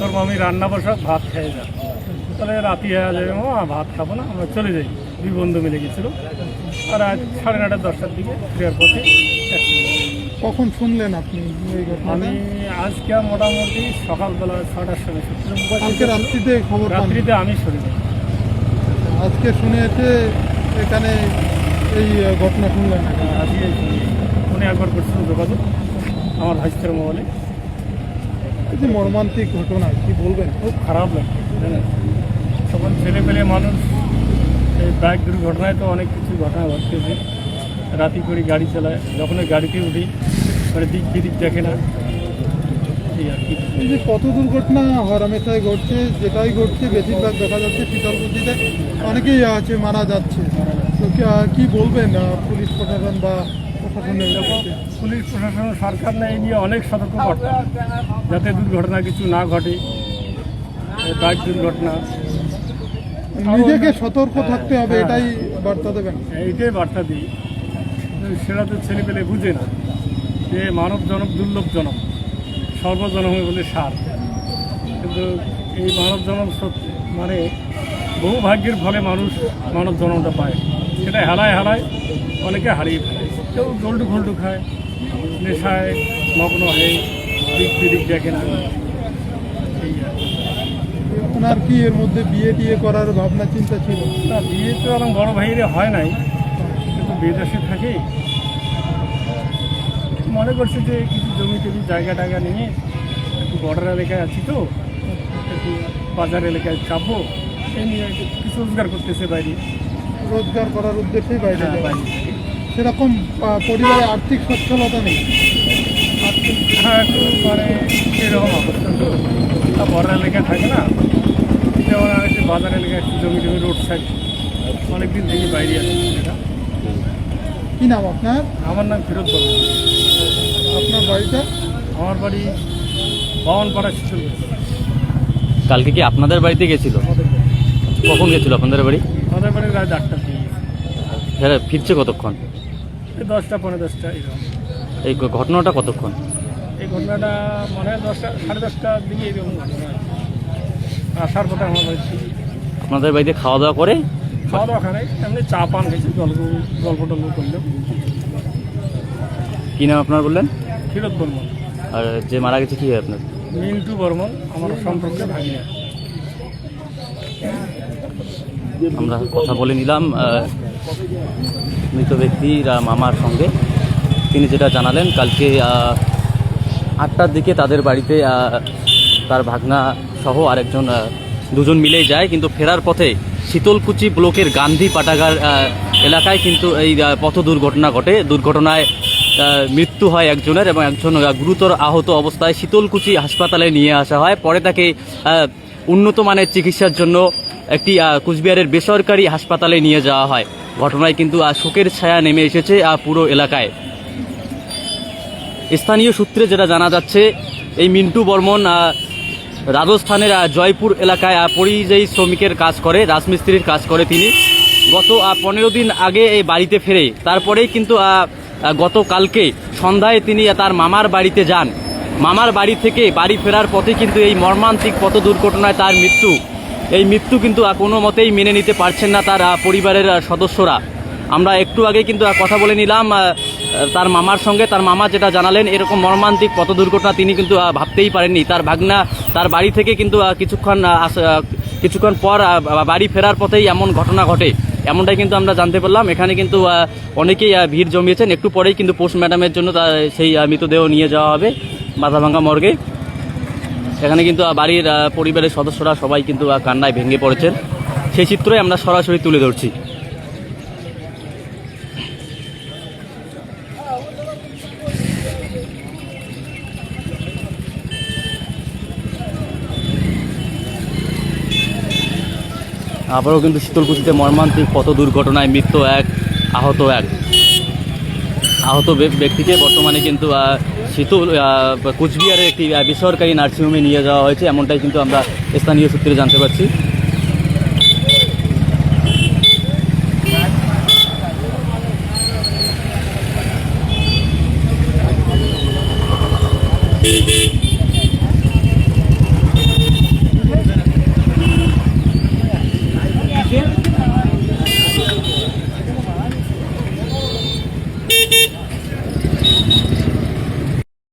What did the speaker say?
তোর মামি রান্না বসা ভাত খেয়ে যা। তাহলে রাতি হয়ে যাবে মামা ভাত খাব না আমরা চলে যাই। দুই বন্ধু মিলে গেছিল। আর আজ সাড়ে নটা দশটার দিকে ফেরার পথে কখন শুনলেন আপনি? আমি আজকে মোটামুটি সকালবেলা ছটার সময় শুনছিলাম। রাত্রিতে খবর রাত্রিতে আমি শুনি আজকে শুনে এসে এখানে এই ঘটনা শুনলেন। নাকি? আজকে ফোনে একবার করছিলাম যোগাযোগ আমার ভাইস্তের মোবাইলে। যে মর্মান্তিক ঘটনা কি বলবেন? খুব খারাপ লাগছে তখন ছেলে পেলে মানুষ এই বাইক দুর্ঘটনায় তো অনেক কিছু ঘটনা ঘটতেছে রাতি করে গাড়ি চালায় যখন গাড়িতে উঠি মানে দিক বিদিক দেখে না। এই যে কত দুর্ঘটনা হরামেশায় ঘটছে যেটাই ঘটছে বেশিরভাগ দেখা যাচ্ছে শীতলকুচিতে অনেকেই আছে মারা যাচ্ছে। তো কি- বলবেন পুলিশ প্রশাসন বা প্রশাসনের পুলিশ প্রশাসন সরকার না এই নিয়ে অনেক সতর্ক করতে যাতে দুর্ঘটনা কিছু না ঘটে বাইক দুর্ঘটনা। নিজেকে সতর্ক থাকতে হবে এটাই বার্তা দেবেন। এইটাই বার্তা দিই। সেটা তো ছেলে পেলে বুঝে না। যে মানব জনক দুর্লভ জনক সর্বজনমে বলে সার। কিন্তু এই মানব জনম সত্যি মানে বহু ভাগ্যের ফলে মানুষ মানব জনমটা পায়। সেটা হেলায় হেলায় অনেকে হারিয়ে ফেলে। কেউ গোল্ডু ফোল্ডু খায় নেশায় মগ্ন হয়ে দিক বিদিক দেখে না। আর কি। এর মধ্যে বিয়ে টিয়ে করার ভাবনা চিন্তা ছিল? না বিয়ে তো আমার বড় ভাইরে হয় নাই। কিন্তু বিদেশে থাকে। মনে করছে যে কিছু জমি টমি জায়গা টায়গা নিয়ে একটু বর্ডার এলাকায় আছি তো। একটু বাজার এলাকায় চাপবো। এই নিয়ে একটু কিছু রোজগার করতেছে বাইরে। রোজগার করার উদ্দেশ্যেই বাইরে হ্যাঁ, যাওয়া। সেরকম পরিবারে আর্থিক সচ্ছলতা নেই। আর হ্যাঁ একটু মানে এরকম অবস্থা। তো তা এলাকায় থাকে না? যেমন একটু বাজার এলাকায় একটু জমি টমি রোড সাইড অনেকদিন থেকে বাইরে আছে এটা কি নাম আপনার? আমার নাম ফিরোজ বাবু আপনার বাড়িটা? আমার বাড়ি বামনপাড়া শীতল কালকে কি আপনাদের বাড়িতে গেছিল? আমাদের কখন গেছিল আপনাদের বাড়ি? আমাদের বাড়ি রাত আটটার দিকে হ্যাঁ ফিরছে কতক্ষণ? এই দশটা পনেরো দশটা এরকম। এই ঘটনাটা কতক্ষণ? এই ঘটনাটা মনে হয় দশটা সাড়ে দশটার দিকে এরকম ঘটনা আসার পথে আমার বাড়ি আপনাদের বাড়িতে খাওয়া দাওয়া করে? খাওয়া দাওয়া খানে এমনি চা পান খেয়েছি গল্প গল্প টল্প করলাম। কি নাম আপনার বললেন? ফিরত বর্মন। আর যে মারা গেছে কি হয় আপনার? মিন্টু বর্মন আমার সম্পর্কে ভাগিনা আমরা কথা বলে নিলাম মৃত ব্যক্তির মামার সঙ্গে। তিনি যেটা জানালেন, কালকে আটটার দিকে তাদের বাড়িতে তার ভাগনা সহ আরেকজন দুজন মিলেই যায়, কিন্তু ফেরার পথে শীতলকুচি ব্লকের গান্ধী পাটাগার এলাকায় কিন্তু এই পথ দুর্ঘটনা ঘটে। দুর্ঘটনায় মৃত্যু হয় একজনের এবং একজন গুরুতর আহত অবস্থায় শীতলকুচি হাসপাতালে নিয়ে আসা হয়। পরে তাকে উন্নত মানের চিকিৎসার জন্য একটি কুচবিহারের বেসরকারি হাসপাতালে নিয়ে যাওয়া হয়। ঘটনায় কিন্তু শোকের ছায়া নেমে এসেছে পুরো এলাকায়। স্থানীয় সূত্রে যেটা জানা যাচ্ছে, এই মিন্টু বর্মন রাজস্থানের জয়পুর এলাকায় পরিযায়ী শ্রমিকের কাজ করে, রাজমিস্ত্রির কাজ করে তিনি। গত পনেরো দিন আগে এই বাড়িতে ফেরে। তারপরেই কিন্তু গতকালকে সন্ধ্যায় তিনি তার মামার বাড়িতে যান। মামার বাড়ি থেকে বাড়ি ফেরার পথে কিন্তু এই মর্মান্তিক পথ দুর্ঘটনায় তার মৃত্যু। এই মৃত্যু কিন্তু কোনো মতেই মেনে নিতে পারছেন না তার পরিবারের সদস্যরা। আমরা একটু আগে কিন্তু কথা বলে নিলাম তার মামার সঙ্গে, তার মামা যেটা জানালেন, এরকম মর্মান্তিক পথ দুর্ঘটনা তিনি কিন্তু ভাবতেই পারেননি। তার ভাগনা, তার বাড়ি থেকে কিন্তু কিছুক্ষণ কিছুক্ষণ পর বাড়ি ফেরার পথেই এমন ঘটনা ঘটে। এমনটাই কিন্তু আমরা জানতে পারলাম। এখানে কিন্তু অনেকেই ভিড় জমিয়েছেন। একটু পরেই কিন্তু পোস্ট ম্যাডামের জন্য সেই মৃতদেহ নিয়ে যাওয়া হবে মাথাভাঙ্গা মর্গে। এখানে কিন্তু বাড়ির পরিবারের সদস্যরা সবাই কিন্তু কান্নায় ভেঙে পড়েছেন। সেই চিত্রই আমরা সরাসরি তুলে ধরছি। আবারও কিন্তু শীতলকুচিতে মর্মান্তিক পথ দুর্ঘটনায় মৃত্যু এক, আহত এক। আহত ব্যক্তিকে বর্তমানে কিন্তু শীতল কুচবিহারের একটি বেসরকারি নার্সিংহোমে নিয়ে যাওয়া হয়েছে, এমনটাই কিন্তু আমরা স্থানীয় সূত্রে জানতে পারছি।